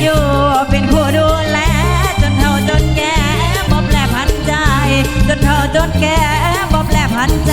อยู่เป็นผู้ดูแลจนเท่าจนแก่บ่แปลผันใจ จนเท่าจนแก่บ่แปลผันใจ